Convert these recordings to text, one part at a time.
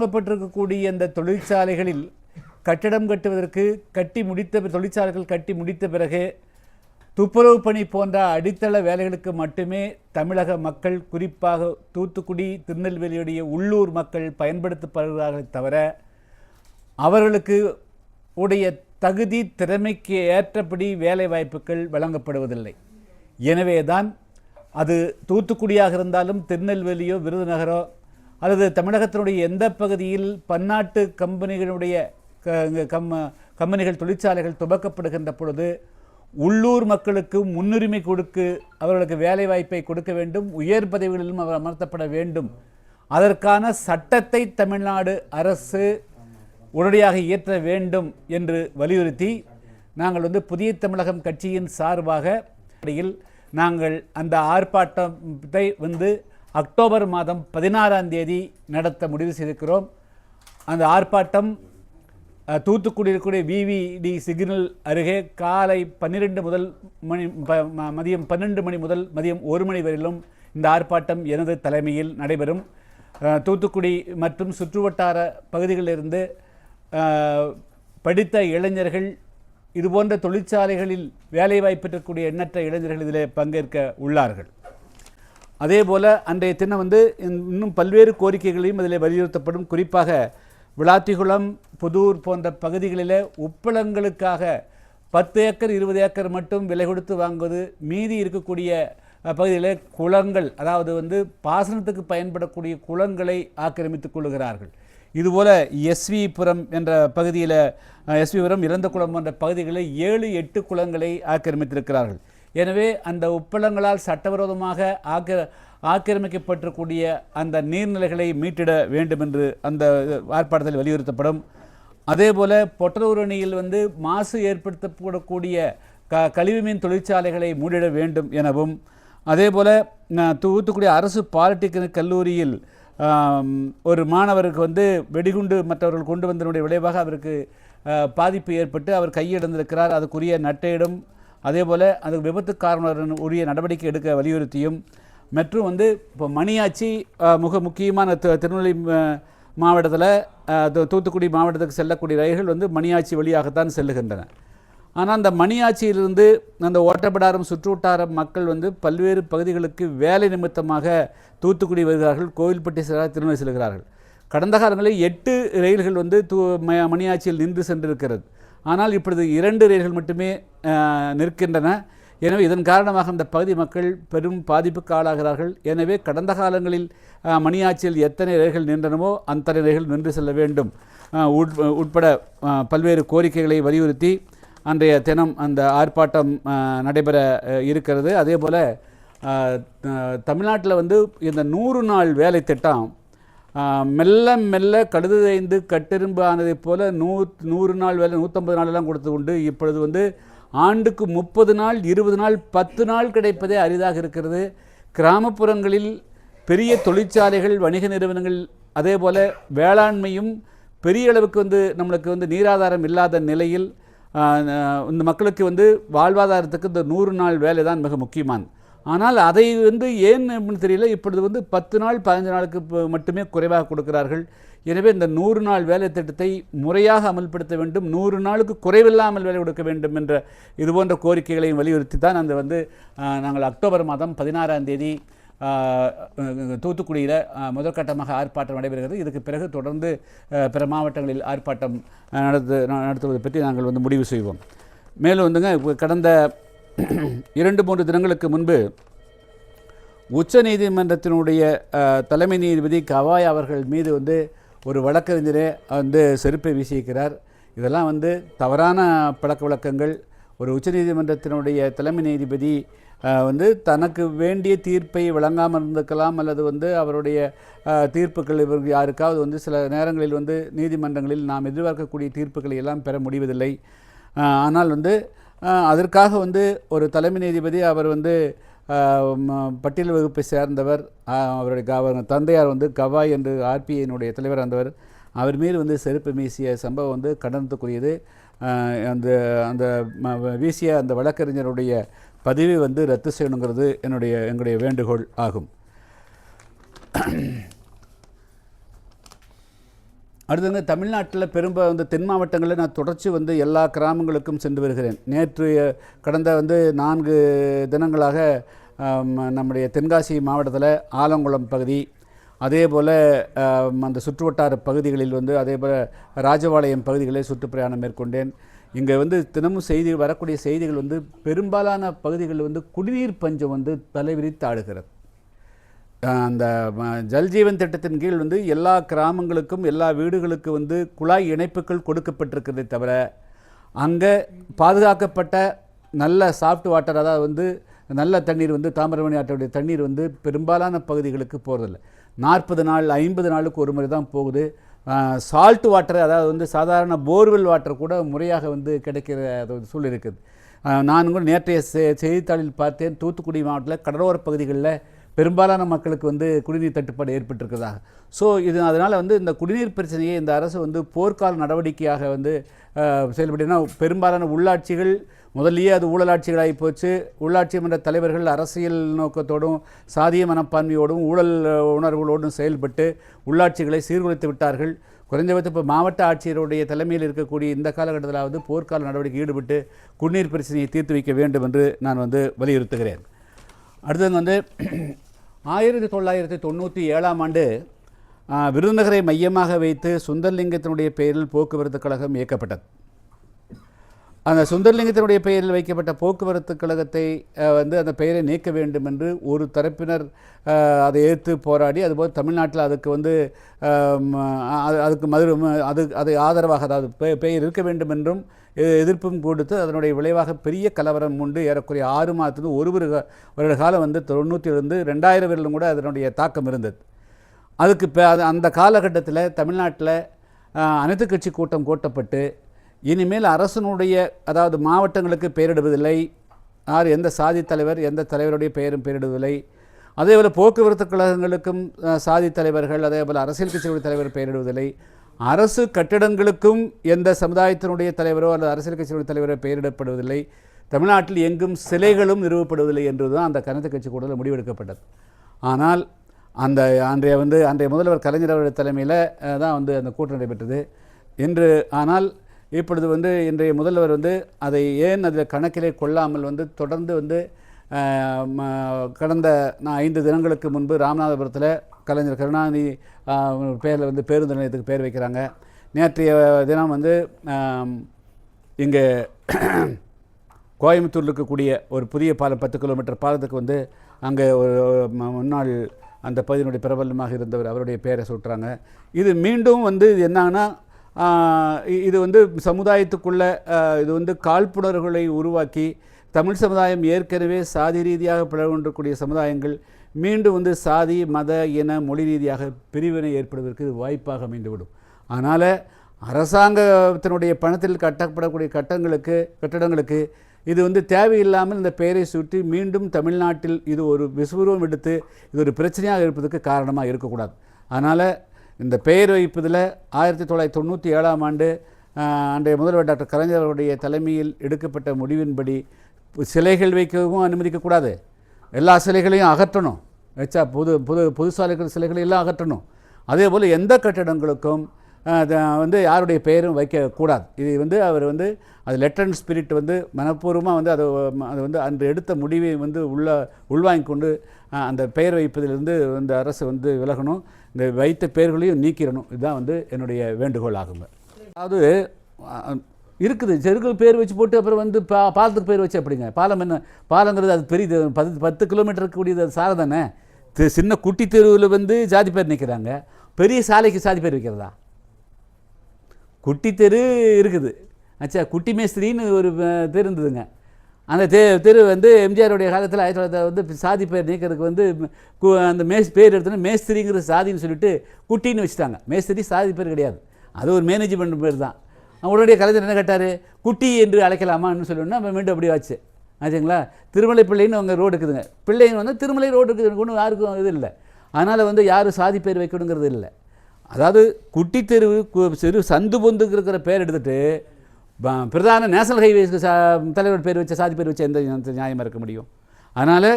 தொடங்கப்பட்டிருக்கக்கூடிய அந்த தொழிற்சாலைகளில் கட்டடம் கட்டுவதற்கு கட்டி முடித்த தொழிற்சாலைகள் கட்டி முடித்த பிறகு துப்புரவு பணி போன்ற அடித்தள வேலைகளுக்கு மட்டுமே தமிழக மக்கள் குறிப்பாக தூத்துக்குடி திருநெல்வேலியுடைய உள்ளூர் மக்கள் பயன்படுத்தப்படுகிறார்கள் தவிர அவர்களுக்கு உடைய தகுதி திறமைக்கு ஏற்றபடி வேலை வாய்ப்புகள் வழங்கப்படுவதில்லை. எனவேதான் அது தூத்துக்குடியாக இருந்தாலும் திருநெல்வேலியோ விருதுநகரோ அல்லது தமிழகத்தினுடைய எந்த பகுதியில் பன்னாட்டு கம்பெனிகளுடைய க- கம் கம்பெனிகள் தொழிற்சாலைகள் துவக்கப்படுகின்ற பொழுது உள்ளூர் மக்களுக்கு முன்னுரிமை கொடுக்கு அவர்களுக்கு வேலை வாய்ப்பை கொடுக்க வேண்டும் உயர் பதவிகளிலும் அவர் அமர்த்தப்பட வேண்டும். அதற்கான சட்டத்தை தமிழ்நாடு அரசு உடனடியாக இயற்ற வேண்டும் என்று வலியுறுத்தி நாங்கள் வந்து புதிய தமிழகம் கட்சியின் சார்பாக நாங்கள் அந்த ஆர்ப்பாட்டத்தை வந்து அக்டோபர் மாதம் பதினாறாம் தேதி நடத்த முடிவு செய்திருக்கிறோம். அந்த ஆர்ப்பாட்டம் தூத்துக்குடி இருக்கக்கூடிய விவிடி சிக்னல் அருகே காலை பன்னிரெண்டு முதல் மணி ப- மதியம் பன்னெண்டு மணி முதல் மதியம் ஒரு மணி வரையிலும் இந்த ஆர்ப்பாட்டம் எனது தலைமையில் நடைபெறும். தூத்துக்குடி மற்றும் சுற்றுவட்டார பகுதிகளிலிருந்து படித்த இளைஞர்கள் இதுபோன்ற தொழிற்சாலைகளில் வேலைவாய்ப்பு பெற்றக்கூடிய எண்ணற்ற இளைஞர்கள் இதில் பங்கேற்க உள்ளார்கள். அதே போல் அன்றைய தினம் வந்து இன்னும் பல்வேறு கோரிக்கைகளையும் அதில் வலியுறுத்தப்படும். குறிப்பாக விளாத்திகுளம் புதூர் போன்ற பகுதிகளில் உப்பளங்களுக்காக பத்து ஏக்கர் இருபது ஏக்கர் மட்டும் விலை கொடுத்து வாங்குவது மீதி இருக்கக்கூடிய பகுதியில் குளங்கள் அதாவது வந்து பாசனத்துக்கு பயன்படக்கூடிய குளங்களை ஆக்கிரமித்துக் கொள்கிறார்கள் இதுபோல் எஸ்வி புரம் என்ற பகுதியில் எஸ்விபுரம் இறந்த குளம் போன்ற பகுதிகளில் ஏழு எட்டு குளங்களை ஆக்கிரமித்திருக்கிறார்கள். எனவே அந்த உப்பளங்களால் சட்டவிரோதமாக ஆக்க ஆக்கிரமிக்கப்பட்டிருக்கூடிய அந்த நீர்நிலைகளை மீட்டிட வேண்டும் என்று அந்த ஆர்ப்பாட்டத்தில் வலியுறுத்தப்படும். அதே போல் பொட்டலூர் அணியில் வந்து மாசு ஏற்படுத்தப்படக்கூடிய க கழிவு மீன் தொழிற்சாலைகளை மூடிட வேண்டும் எனவும் அதே போல் தூத்துக்குடி அரசு பாலிடெக்னிக் கல்லூரியில் ஒரு மாணவருக்கு வந்து வெடிகுண்டு மற்றவர்கள் கொண்டு வந்ததனுடைய விளைவாக அவருக்கு பாதிப்பு ஏற்பட்டு அவர் கையிழந்திருக்கிறார். அதுக்குரிய நட்டையிடும் அதே போல் அதுக்கு விபத்து காரணம் உரிய நடவடிக்கை எடுக்க வலியுறுத்தியும் மற்றும் வந்து இப்போ மணியாச்சி மிக முக்கியமான திருநெல்வேலி மாவட்டத்தில் தூத்துக்குடி மாவட்டத்துக்கு செல்லக்கூடிய ரயில்கள் வந்து மணியாச்சி வழியாகத்தான் செல்லுகின்றன. ஆனால் அந்த மணியாச்சியிலிருந்து அந்த ஓட்டப்படாரம் சுற்றுவட்டார மக்கள் வந்து பல்வேறு பகுதிகளுக்கு வேலை நிமித்தமாக தூத்துக்குடி வருகிறார்கள் கோவில்பட்டி செல்கிறார் திருநெல்வேலி செல்கிறார்கள். கடந்த காலங்களில் எட்டு ரயில்கள் வந்து தூ ம- மணியாச்சியில் நின்று சென்றிருக்கிறது. ஆனால் இப்பொழுது இரண்டு ரயில்கள் மட்டுமே நிற்கின்றன. எனவே இதன் காரணமாக அந்த பகுதி மக்கள் பெரும் பாதிப்புக்கு ஆளாகிறார்கள். எனவே கடந்த காலங்களில் அஹ், மணியாச்சியில் எத்தனை ரயில்கள் நின்றனவோ அத்தனை ரயில்கள் நின்று செல்ல வேண்டும். உட்- உட்பட பல்வேறு கோரிக்கைகளை வலியுறுத்தி அன்றைய தினம் அந்த ஆர்ப்பாட்டம் நடைபெற இருக்கிறது. அதே போல் தமிழ்நாட்டில் வந்து இந்த நூறு நாள் வேலை திட்டம் மெல்ல மெல்ல கடுதைந்து கட்டெரும்பு ஆனதைப் போல நூ நூறு நாள் வேலை நூற்றம்பது நாளெல்லாம் கொடுத்து உண்டு. இப்பொழுது வந்து ஆண்டுக்கு முப்பது நாள் இருபது நாள் பத்து நாள் கிடைப்பதே அரிதாக இருக்கிறது. கிராமப்புறங்களில் பெரிய தொழிற்சாலைகள் வணிக நிறுவனங்கள் அதே போல் வேளாண்மையும் பெரிய அளவுக்கு வந்து நம்மளுக்கு வந்து நீராதாரம் இல்லாத நிலையில் இந்த மக்களுக்கு வந்து வாழ்வாதாரத்துக்கு இந்த நூறு நாள் வேலை தான் மிக முக்கியமானது. ஆனால் அதை வந்து ஏன் அப்படின்னு தெரியல. இப்பொழுது வந்து பத்து நாள் பதினஞ்சு நாளுக்கு மட்டுமே குறைவாக கொடுக்கிறார்கள். எனவே இந்த நூறு நாள் வேலை திட்டத்தை முறையாக அமல்படுத்த வேண்டும். நூறு நாளுக்கு குறைவில்லாமல் வேலை கொடுக்க வேண்டும் என்ற இது போன்ற கோரிக்கைகளையும் வலியுறுத்தி தான் அந்த வந்து நாங்கள் அக்டோபர் மாதம் பதினாறாம் தேதி தூத்துக்குடியில் முதற்கட்டமாக ஆர்ப்பாட்டம் நடைபெறுகிறது. இதுக்கு பிறகு தொடர்ந்து பிற மாவட்டங்களில் ஆர்ப்பாட்டம் நடத்து நடத்துவதை பற்றி நாங்கள் வந்து முடிவு செய்வோம். மேலும் வந்துங்க கடந்த இரண்டு மூன்று தினங்களுக்கு முன்பு உச்ச நீதிமன்றத்தினுடைய தலைமை நீதிபதி கவாய் அவர்கள் மீது வந்து ஒரு வழக்கறிஞரே வந்து செருப்பை வீசியிருக்கிறார். இதெல்லாம் வந்து தவறான பழக்க வழக்கங்கள். ஒரு உச்சநீதிமன்றத்தினுடைய தலைமை நீதிபதி வந்து தனக்கு வேண்டிய தீர்ப்பை வழங்காமல் இருந்திருக்கலாம் அல்லது வந்து அவருடைய தீர்ப்புகள் இவர் யாருக்காவது வந்து சில நேரங்களில் வந்து நீதிமன்றங்களில் நாம் எதிர்பார்க்கக்கூடிய தீர்ப்புகளை எல்லாம் பெற முடிவதில்லை. ஆனால் வந்து அதற்காக வந்து ஒரு தலைமை நீதிபதி அவர் வந்து பட்டியல் வகுப்பை சேர்ந்தவர் அவருடைய அவர் தந்தையார் வந்து கவாய் என்று ஆர்பிஐனுடைய தலைவர் இருந்தவர் அவர் மீது வந்து செருப்பு வீசிய சம்பவம் வந்து கண்டனத்துக்குரியது. அந்த அந்த வீசிய அந்த வழக்கறிஞருடைய பதிவை வந்து ரத்து செய்யணுங்கிறது என்னுடைய எங்களுடைய வேண்டுகோள் ஆகும். அடுத்தங்க தமிழ்நாட்டில் பெரும்ப வந்து தென் மாவட்டங்களில் நான் தொடர்ச்சி வந்து எல்லா கிராமங்களுக்கும் சென்று வருகிறேன். நேற்று கடந்த வந்து நான்கு தினங்களாக நம்முடைய தென்காசி மாவட்டத்தில் ஆலங்குளம் பகுதி அதே போல் அந்த சுற்றுவட்டார பகுதிகளில் வந்து அதே போல் ராஜபாளையம் பகுதிகளில் சுற்றுப்பிரயாணம் மேற்கொண்டேன். இங்கே வந்து தினமும் செய்தி வரக்கூடிய செய்திகள் வந்து பெரும்பாலான பகுதிகளில் வந்து குடிநீர் பஞ்சம் வந்து தலைவிரித்து ஆடுகிறது. அந்த ஜல்ஜீவன் திட்டத்தின் கீழ் வந்து எல்லா கிராமங்களுக்கும் எல்லா வீடுகளுக்கு வந்து குழாய் இணைப்புகள் கொடுக்கப்பட்டிருக்கிறதே தவிர அங்கே பாதுகாக்கப்பட்ட நல்ல சாஃப்ட் வாட்டர் அதாவது வந்து நல்ல தண்ணீர் வந்து தாமிரபரணி ஆற்றோடைய தண்ணீர் வந்து பெரும்பாலான பகுதிகளுக்கு போகிறதில்ல நாற்பது நாள் ஐம்பது நாளுக்கு ஒரு முறை தான் போகுது. சால்ட் வாட்டர் அதாவது வந்து சாதாரண போர்வெல் வாட்டர் கூட முறையாக வந்து கிடைக்கிற அது சூழல் இருக்குது. நான் கூட நேற்றைய செ- செய்தித்தாளில் பார்த்தேன். தூத்துக்குடி மாவட்டத்தில் கடலோர பகுதிகளில் பெரும்பாலான மக்களுக்கு வந்து குடிநீர் தட்டுப்பாடு ஏற்பட்டிருக்கிறதாக. ஸோ இது அதனால் வந்து இந்த குடிநீர் பிரச்சனையை இந்த அரசு வந்து போர்க்கால நடவடிக்கையாக வந்து அஹ், பெரும்பாலான உள்ளாட்சிகள் முதல்லயே அது ஊழலாட்சிகளாகி போச்சு. உள்ளாட்சி மன்ற தலைவர்கள் அரசியல் நோக்கத்தோடும் சாதிய மனப்பான்மையோடும் ஊழல் உணர்வுகளோடும் செயல்பட்டு உள்ளாட்சிகளை சீர்குலைத்து விட்டார்கள். குறைந்தபட்சம் இப்போ மாவட்ட ஆட்சியருடைய தலைமையில் இருக்கக்கூடிய இந்த காலகட்டத்திலாவது போர்க்கால நடவடிக்கை ஈடுபட்டு குடிநீர் பிரச்சனையை தீர்த்து வைக்க வேண்டும் என்று நான் வந்து வலியுறுத்துகிறேன். அடுத்தது வந்து ஆயிரத்தி தொள்ளாயிரத்தி தொண்ணூற்றி ஏழாம் ஆண்டு விருதுநகரை மையமாக வைத்து சுந்தர்லிங்கத்தினுடைய பெயரில் போக்குவரத்து கழகம் இயக்கப்பட்டது. அந்த சுந்தர்லிங்கத்தினுடைய பெயரில் வைக்கப்பட்ட போக்குவரத்து கழகத்தை வந்து அந்த பெயரை நீக்க வேண்டும் என்று ஒரு தரப்பினர் அதை எதிர்த்து போராடி அதுபோல் தமிழ்நாட்டில் அதுக்கு வந்து அது- அதுக்கு மது அது அது ஆதரவாக அதாவது பெயர் இருக்க வேண்டும் என்றும் எதிர்ப்பும் கொடுத்து அதனுடைய விளைவாக பெரிய கலவரம் உண்டு. ஏறக்குறைய ஆறு மாதத்துக்கு ஒரு ஒரு வருட காலம் வந்து தொண்ணூற்றிலிருந்து ரெண்டாயிரம் வரையிலும் கூட அதனுடைய தாக்கம் இருந்தது. அதுக்கு இப்போ அது அந்த காலகட்டத்தில் தமிழ்நாட்டில் அனைத்து கட்சி கூட்டம் கூட்டப்பட்டு இனிமேல் அரசனுடைய அதாவது மாவட்டங்களுக்கு பெயரிடுவதில்லை யார் எந்த சாதி தலைவர் எந்த தலைவருடைய பெயரும் பெயரிடுவதில்லை அதே போல் போக்குவரத்து கழகங்களுக்கும் சாதி தலைவர்கள் அதே போல் அரசியல் கட்சிகளுடைய தலைவர் பெயரிடுவதில்லை அரசு கட்டிடங்களுக்கும் எந்த சமுதாயத்தினுடைய தலைவரோ அல்லது அரசியல் கட்சிகளுடைய தலைவரோ பெயரிடப்படுவதில்லை. தமிழ்நாட்டில் எங்கும் சிலைகளும் நிறுவப்படுவதில்லை என்றுதான் அந்த கருத்து கட்சி கூட்டத்தில் முடிவெடுக்கப்பட்டது. ஆனால் அந்த அன்றைய வந்து அன்றைய முதல்வர் கலைஞர் அவருடைய தலைமையில் தான் வந்து அந்த கூட்டம் நடைபெற்றது. இன்று ஆனால் இப்பொழுது வந்து இன்றைய முதல்வர் வந்து அதை ஏன் அதில் கணக்கிலே கொள்ளாமல் வந்து தொடர்ந்து வந்து ம- கடந்த நான் ஐந்து தினங்களுக்கு முன்பு ராமநாதபுரத்தில் கலைஞர் கருணாநிதி பேரில் வந்து பேருந்து நிலையத்துக்கு பேர் வைக்கிறாங்க. நேற்றைய தினம் வந்து இங்கே கோயம்புத்தூரில் இருக்கக்கூடிய ஒரு புதிய பாலம் பத்து கிலோமீட்டர் பாலத்துக்கு வந்து அங்கே ஒரு முன்னாள் அந்த பகுதியினுடைய பிரபலமாக இருந்தவர் அவருடைய பெயரை சொல்கிறாங்க இது மீண்டும் வந்து இது என்னன்னா இது வந்து சமுதாயத்துக்குள்ள இது வந்து காழ்ப்புணர்வுகளை உருவாக்கி தமிழ் சமுதாயம் ஏற்கனவே சாதி ரீதியாக பிளவுண்டக்கூடிய சமுதாயங்கள் மீண்டும் வந்து சாதி மத இன மொழி ரீதியாக பிரிவினை ஏற்படுவதற்கு இது வாய்ப்பாக அமைந்துவிடும். அதனால் அரசாங்கத்தினுடைய பணத்தில் கட்டப்படக்கூடிய கட்டங்களுக்கு கட்டடங்களுக்கு இது வந்து தேவையில்லாமல் இந்த பெயரை சுற்றி மீண்டும் தமிழ்நாட்டில் இது ஒரு விஸ்வரூபம் எடுத்து இது ஒரு பிரச்சனையாக இருப்பதற்கு காரணமாக இருக்கக்கூடாது. அதனால் இந்த பெயர் வைப்பதில் ஆயிரத்தி தொள்ளாயிரத்தி தொண்ணூற்றி ஏழாம் ஆண்டு அன்றைய முதல்வர் டாக்டர் கலைஞர் அவருடைய தலைமையில் எடுக்கப்பட்ட முடிவின்படி சிலைகள் வைக்கவும் அனுமதிக்கக்கூடாது. எல்லா சிலைகளையும் அகற்றணும். வச்சா புது புது புதுசாக இருக்கிற சிலைகளை எல்லாம் அகற்றணும். அதே போல் எந்த கட்டடங்களுக்கும் வந்து யாருடைய பெயரும் வைக்கக்கூடாது. இது வந்து அவர் வந்து அது லெட்டர் அண்ட் ஸ்பிரிட் வந்து மனப்பூர்வமாக வந்து அதை அது வந்து அன்று எடுத்த முடிவை வந்து உள்ள உள்வாங்கி கொண்டு அந்த பெயர் வைப்பதிலிருந்து இந்த அரசு வந்து விலகணும். இந்த வைத்த பெயர்களையும் நீக்கிடணும். இதுதான் வந்து என்னுடைய வேண்டுகோள் ஆகுங்க. அதாவது இருக்குது. செருக்கள் பேர் வச்சு போட்டு அப்புறம் வந்து பா பாலத்துக்கு பேர் வச்சு அப்படிங்க பாலம் என்ன? பாலங்கிறது அது பெரிய பத்து பத்து கிலோமீட்டர் கூடியது அது சாலை தானே? சின்ன குட்டி தெருவில் வந்து ஜாதி பேர் நிற்கிறாங்க பெரிய சாலைக்கு சாதி பேர் வைக்கிறதா? குட்டி தெரு இருக்குது. ஆச்சா குட்டி மேஸ்திரின்னு ஒரு தெரு இருந்ததுங்க. அந்த தெ தெரு வந்து எம்ஜிஆருடைய காலத்தில் ஆயிரத்தி தொள்ளாயிரத்தி வந்து சாதி பேர் நீக்கிறதுக்கு வந்து கு- அந்த மேஸ் பேர் எடுத்தோன்னா மேஸ்திரிங்கிற சாதின்னு சொல்லிட்டு குட்டின்னு வச்சுட்டாங்க. மேஸ்திரி சாதி பேர் கிடையாது. அது ஒரு மேனேஜ்மெண்ட் பேர் தான். உடனடிய கலைஞர் என்ன கேட்டார்? குட்டி என்று அழைக்கலாமான்னு சொல்லணும்னா மீண்டும் அப்படி ஆச்சு. ஆச்சுங்களா? திருமலை பிள்ளைன்னு அவங்க ரோடு இருக்குதுங்க. பிள்ளைங்க வந்து திருமலை ரோடு இருக்குது ஒன்றும் யாருக்கும் இது இல்லை. அதனால் வந்து யாரும் சாதி பேர் வைக்கணுங்கிறது இல்லை. அதாவது குட்டி தெரு கு- சிறு சந்து பொந்துக்கு இருக்கிற பேர் எடுத்துட்டு ப- பிரதான நேஷனல் ஹைவேஸ்க்கு சா தலைவர் பேர் வச்ச சாதி பேர் வச்ச எந்த நியாயமாக இருக்க முடியும்? அதனால்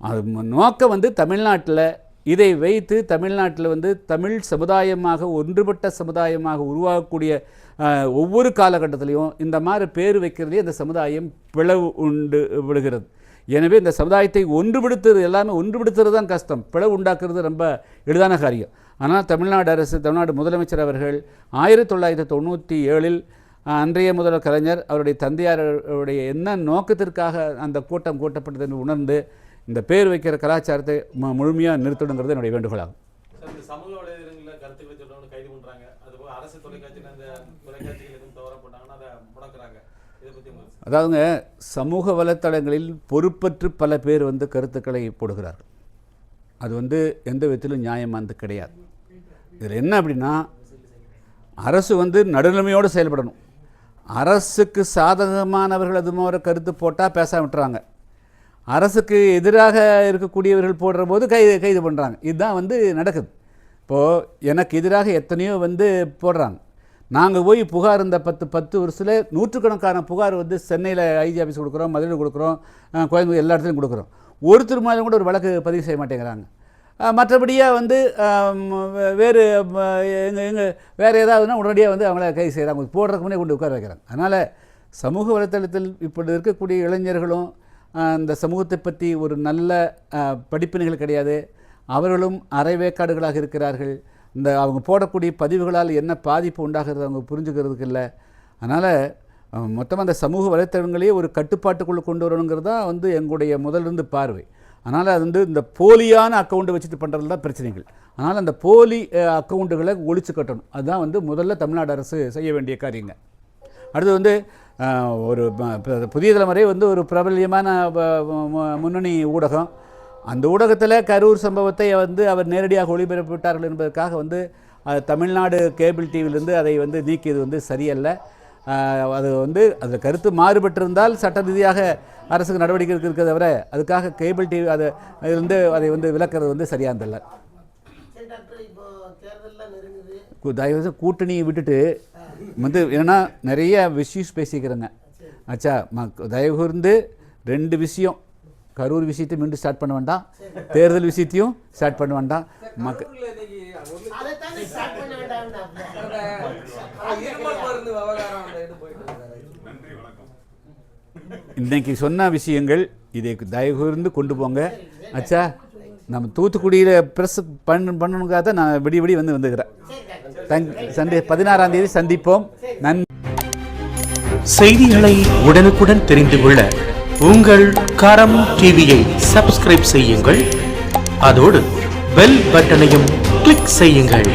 அது நோக்கம் வந்து தமிழ்நாட்டில் இதை வைத்து தமிழ்நாட்டில் வந்து தமிழ் சமுதாயமாக ஒன்றுபட்ட சமுதாயமாக உருவாகக்கூடிய ஒவ்வொரு காலகட்டத்திலையும் இந்த மாதிரி பேர் வைக்கிறதே இந்த சமுதாயம் பிளவு உண்டு விடுகிறது. எனவே இந்த சமுதாயத்தை ஒன்றுபடுத்துறது எல்லாமே ஒன்றுபடுத்துறது தான் கஷ்டம். பிளவு உண்டாக்குறது ரொம்ப எளிதான காரியம். ஆனால் தமிழ்நாடு அரசு தமிழ்நாடு முதலமைச்சர் அவர்கள் ஆயிரத்தி தொள்ளாயிரத்தி தொண்ணூற்றி ஏழில் அன்றைய முதல்வர் கலைஞர் அவருடைய தந்தையாருடைய என்ன நோக்கத்திற்காக அந்த கூட்டம் கூட்டப்பட்டது என்று உணர்ந்து இந்த பேர் வைக்கிற கலாச்சாரத்தை முழுமையாக நிறுத்தணுங்கிறது என்னுடைய வேண்டுகோளாகும். அதாவதுங்க சமூக வலைத்தளங்களில் பொறுப்பற்று பல பேர் வந்து கருத்துக்களை போடுகிறார்கள். அது வந்து எந்த விதத்திலும் நியாயமானது கிடையாது. இதில் என்ன அப்படின்னா அரசு வந்து நடுநிலைமையோடு செயல்படணும். அரசுக்கு சாதகமானவர்கள் அது மாதிரி கருத்து போட்டால் பேச விட்டுறாங்க. அரசுக்கு எதிராக இருக்கக்கூடியவர்கள் போடுற போது கைது கைது பண்ணுறாங்க இதுதான் வந்து நடக்குது. இப்போது எனக்கு எதிராக எத்தனையோ வந்து போடுறாங்க. நாங்கள் போய் புகார் இந்த பத்து பத்து வருஷத்தில் நூற்றுக்கணக்கான புகார் வந்து சென்னையில் ஐஜி ஆஃபீஸ் கொடுக்குறோம் மதுரையில் கொடுக்குறோம் கோயம்புத்தூர் எல்லா இடத்துலையும் கொடுக்குறோம். ஒருத்தர் மாதிரி கூட ஒரு வழக்கு பதிவு செய்ய மாட்டேங்கிறாங்க. மற்றபடியாக வந்து வே- வேறு எங்கள் எங்கள் வேறு ஏதாவதுனா உடனடியாக வந்து அவங்கள கைது செய்கிறாங்க போடுறதுக்கு முன்னே கொண்டு உட்கார வைக்கிறாங்க. அதனால் சமூக வலைத்தளத்தில் இப்படி இருக்கக்கூடிய இளைஞர்களும் அந்த இந்த சமூகத்தை பற்றி ஒரு நல்ல படிப்பினைகள் கிடையாது. அவர்களும் அரைவேக்காடுகளாக இருக்கிறார்கள். இந்த அவங்க போடக்கூடிய பதிவுகளால் என்ன பாதிப்பு உண்டாகிறது அவங்க புரிஞ்சுக்கிறதுக்கு இல்லை. அதனால் மொத்தமாக அந்த சமூக வலைத்தளங்களையே ஒரு கட்டுப்பாட்டுக்குள்ளே கொண்டு வரணுங்கிறது தான் வந்து எங்களுடைய முதலிருந்து பார்வை. அதனால் அது வந்து இந்த போலியான அக்கௌண்ட்டை வச்சுட்டு பண்ணுறது தான் பிரச்சனைகள். அதனால் அந்த போலி அக்கௌண்ட்டுகளை ஒழிச்சு கட்டணும். அதுதான் வந்து முதல்ல தமிழ்நாடு அரசு செய்ய வேண்டிய காரியங்க. அடுத்து வந்து ஒரு ப- புதிய தலைமுறை வந்து ஒரு பிரபல்யமான முன்னணி ஊடகம். அந்த ஊடகத்தில் கரூர் சம்பவத்தை வந்து அவர் நேரடியாக ஒளிபரப்பிவிட்டார்கள் என்பதற்காக வந்து தமிழ்நாடு கேபிள் டிவியிலிருந்து அதை வந்து நீக்கியது வந்து சரியல்ல. அது வந்து அதில் கருத்து மாறுபட்டிருந்தால் சட்ட ரீதியாக அரசுக்கு நடவடிக்கை இருக்கிறத தவிர அதுக்காக கேபிள் டிவி அதை இருந்து அதை வந்து விளக்குறது வந்து சரியானதல்ல சரி கூட்டணியை விட்டுட்டு வந்து ஏன்னா நிறைய விஷயம் பேசிக்கிறேங்க. ஆச்சா மக் தயவுகூர்ந்து ரெண்டு விஷயம். கரூர் விஷயத்தையும் மீண்டும் ஸ்டார்ட் பண்ண வேண்டாம். தேர்தல் விஷயத்தையும் ஸ்டார்ட் பண்ண வேண்டாம். மக்க கரூர்ல இன்னைக்கு அங்க ஒண்ணு அதைத்தானே ஸ்டார்ட் பண்ண வேண்டாம்னா அந்த இருமல் மருந்து விவகாரம் அந்த இது போயிட்டு இருக்காரு இன்னைக்கு சொன்ன விஷயங்கள் இதை தயவு கூர்ந்து கொண்டு போங்க. ஆச்சா நம்ம தூத்துக்குடியில் ப்ரெஸ் பண்ண பண்ணணுக்காக தான் நான் விடி விடி வந்து வந்துக்கிறேன். தேங்க் சண்டே பதினாறாம் தேதி சந்திப்போம். நன்றி செய்திகளை உடனுக்குடன் தெரிந்து கொள்ள உங்கள் கரம் டிவியை சப்ஸ்கிரைப் செய்யுங்கள். அதோடு பெல் பட்டனையும் கிளிக் செய்யுங்கள்.